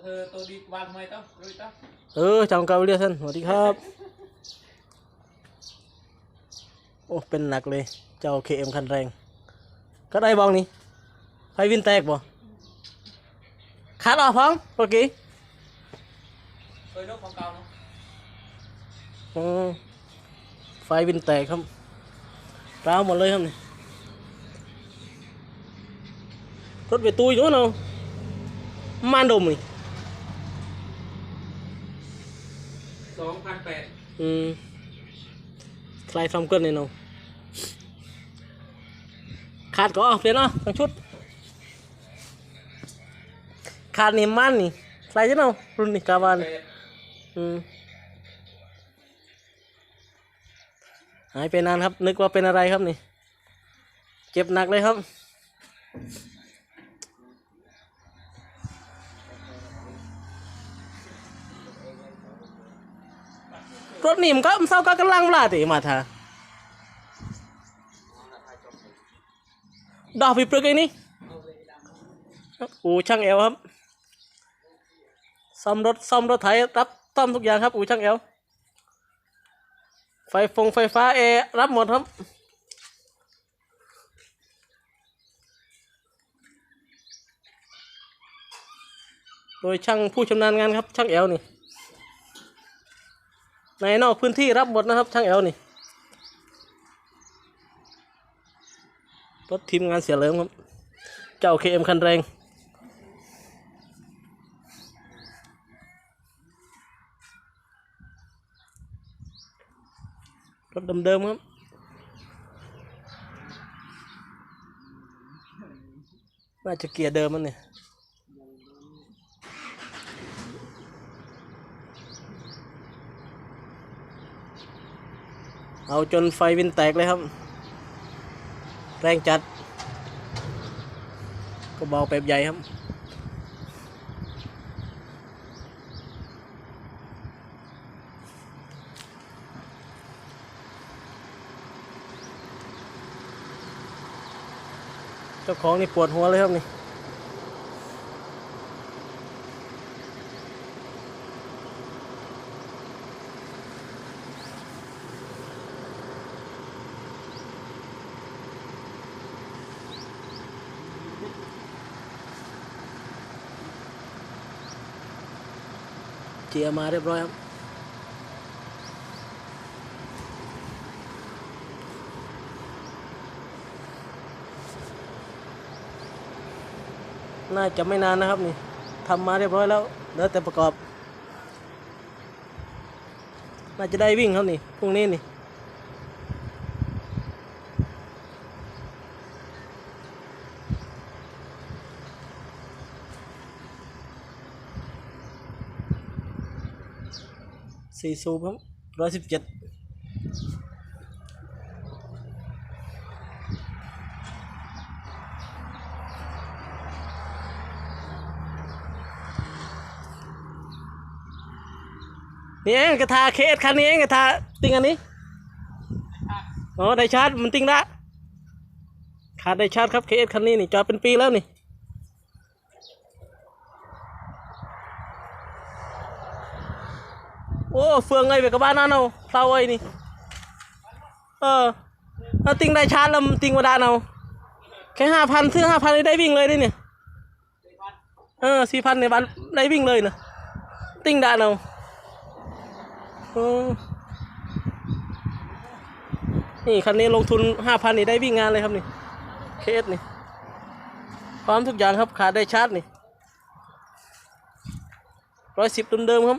เธอตัวดีวางทำไมต้องรู้ต้องเออจำเกาเรียท่านสวัสดีครับ โอ้ เป็นหนักเลย เจ้าเคเอ็มคันแรง ก็ได้บองนี่ไฟวินแตกบ่ขาดออกพ้องเมื่อกี้เคยนกของเก่าเนาะอืมไฟวินแตกครับร้าวหมดเลยครับนี่รถไปตุยอยู่เนาะมานดมนี่ สองพันแปดอืมใครทำเกินเนี่ยเนาะขาดก็เอาเปลี่ยนเนาะทั้งชุด ขาดนี่มันนี่ใครจะเนาะรุ่นนี้กาวานแปดอืมหายไปนานครับ นึกว่าเป็นอะไรครับนี่ เจ็บหนักเลยครับ รถนี่มันก็มันเศร้าก็กำลังเวลาติมาท่าดอกพิปรึกไอ้นี่อูช่างเอวครับซ่อมรถซ่อมรถไถรับซ่อมทุกอย่างครับอูช่างเอวไฟฟงไฟฟ้าเอรับหมดครับโดยช่างผู้ชำนาญงานครับช่างเอลนี่ ในนอกพื้นที่รับหมดนะครับ ช่างเอลนี่รถทีมงานเสียเลิมครับ เจ้าเคเอ็มคันแรงรถเดิมๆครับน่าจะเกียร์เดิมมันเนี่ย เอาจนไฟวินแตกเลยครับ แรงจัด ก็เบาแบบใหญ่ครับเจ้าของนี่ปวดหัวเลยครับนี่ เจียมาเรียบร้อยครับ น่าจะไม่นานนะครับนี่ทำมาเรียบร้อยแล้วเหลือแต่ประกอบ น่าจะได้วิ่งครับนี่พรุ่งนี้นี่ สี่สูบครับร้อยสิบเจ็ดนี่เองกระทาเคสคันนี้เองกระทาติงอันนี้อ๋อได้ชาร์จมันติงละขาดได้ชาร์จครับเคสคันนี้นี่จอดเป็นปีแล้วนี่ โอ้เฟืองไงไปกับบ้านนั่นเอาเพลาไว้นี่เออถ้าติงได้ชาร์จแล้วมันติงมาดาเอาแค่ห้าพันซื้อห้าพันได้วิ่งเลยนี่เนี่ยเออสี่พันในบ้านได้วิ่งเลยนะติงดาเอาเออนี่คันนี้ลงทุนห้าพันนี่ได้วิ่งงานเลยครับนี่เคสนี่พร้อมทุกอย่างครับขาดได้ชาร์จนี่ร้อยสิบตุนเดิมครับ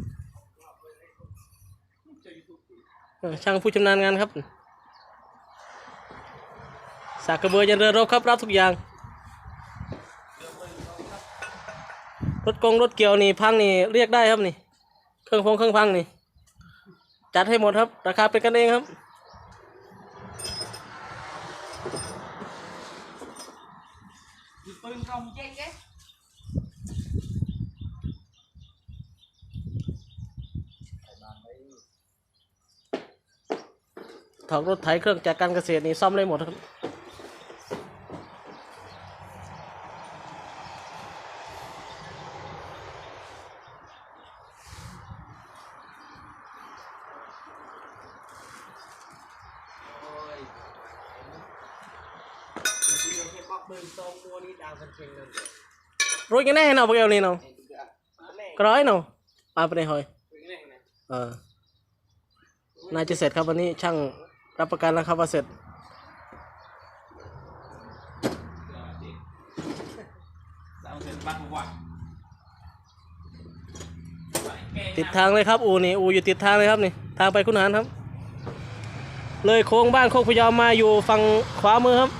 ช่างผู้ชำนาญงานครับสากกระเบือยันเรือรบครับรับทุกอย่าง รถกงรถเกี่ยวนี่พังนี่เรียกได้ครับนี่ เครื่องพงเครื่องพังนี่ จัดให้หมดครับ ราคาเป็นกันเองครับปืนกลมเจ๊ ถอกรถไถเครื่องจากรการเกษตรนี่ซ่อมได้หมดครับโอ้ยังไงเนาะพวกเอลนี่เนาะกร้อยเนาะปาไปในหอยเป็นไงนะเออน่าจะเสร็จครับวันนี้ช่าง รับประกันแล้วครับว่าเสร็จเราเสร็จ ติดทางเลยครับ อูนี่อูอยู่ติดทางเลยครับนี่ทางไปคุณหารครับ เลยโค้งบ้านโคกพยอมมาอยู่ฝั่งขวามือครับ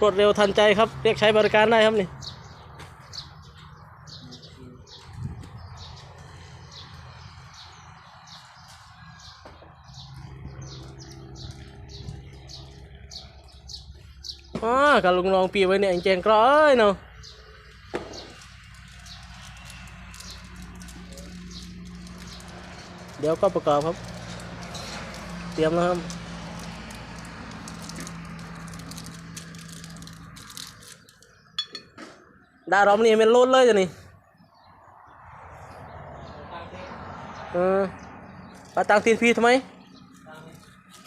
รวดเร็วทันใจครับ เรียกใช้บริการได้ครับนี่ อกับลุงรองปีไว้เนี่ยแจงกร้อยเนาะเดี๋ยวก็ประกอบครับ เตรียมแล้วครับดารอมนี่เป็นลดเลยจ้ะนี่เออปาตังตีนพีทำไม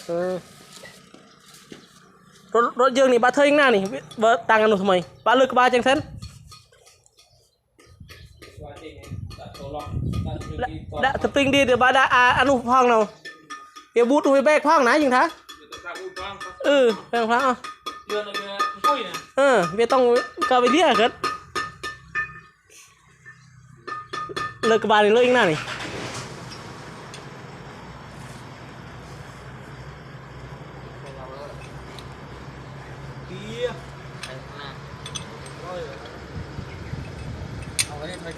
เออ รถรถยนต์นี่บ้าเทอยังหน้านี่เบอร์ต่างกันหนูทำไมบ้าเลือกบบาจังเซนและสปริงดีเดี๋ยวบ้าดาอาอนุพองเราเดี๋ยวบูทดูไปแบกพองนะยิงท้าเออแบกพองอะเอเรือเออเบียต้องกาไปเดียเกิดเลิกบบานี่เลิกยังหน้านี่ เดียไปข้างหน้า เ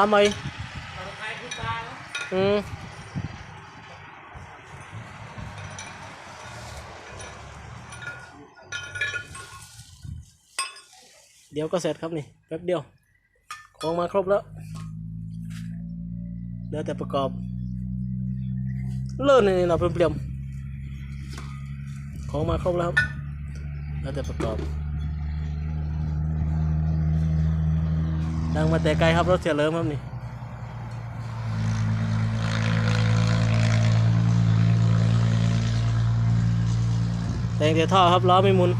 อาไว้เล่นไป ดี๋ยวก็เสร็จครับนี่แป๊บเดียว ของมาครบแล้วเหลือแต่ประกอบ เลิ่นนี่เราเปลี่ยมของมาครบแล้วครับเหลือแต่ประกอบ ดังมาแต่ไกลครับรถเสียเลิมครับนี่แต่งแต่ท่อครับล้อไม่มุน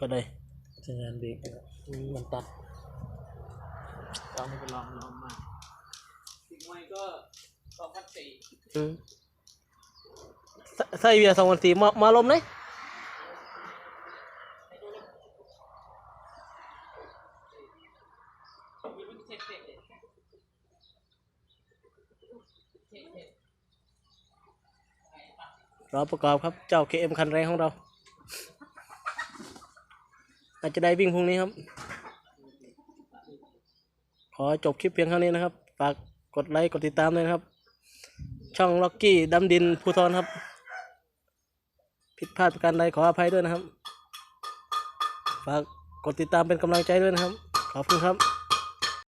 ก็ได้สัญญาณเบรกอืมมันตัดตอนนี้ก็ลองลองมาสิ่งใหม่ก็สองพันสี่อืมใส่ใส่เบียร์สองวันสีมามาลมเลยมีรุ่นเทคเทคเทคเทครอประกอบครับ เจ้า KM คันแรงของเรา อาจจะได้วิ่งพรุ่งนี้ครับ ขอจบคลิปเพียงเท่านี้นะครับ ฝากกดไลค์กดติดตามด้วยนะครับ ช่องล็อกกี้ดำดินภูทรครับ ผิดพลาดประการใดขออภัยด้วยนะครับ ฝากกดติดตามเป็นกำลังใจด้วยนะครับ ขอบคุณครับ